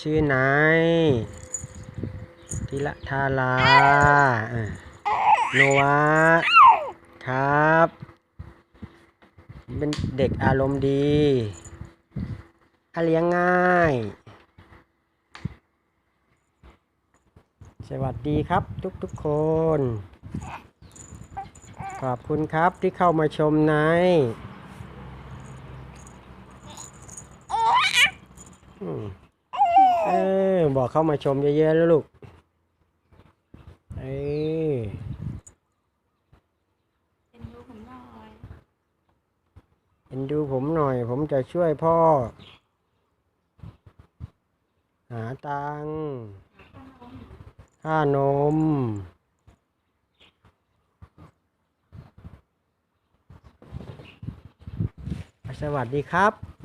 ชื่อไหนทิละทาราโนวะครับ เป็นเด็กอารมณ์ดีอาเลี้ยงง่าย สวัสดีครับทุกทุกคน ขอบคุณครับที่เข้ามาชมในอืม เออบอกเข้ามาชมเยอะๆแล้วลูกเออเป็นดูผมหน่อยเอ็นดูผมหน่อย ผมจะช่วยพ่อ หาตังค์ค่านมสวัสดีครับ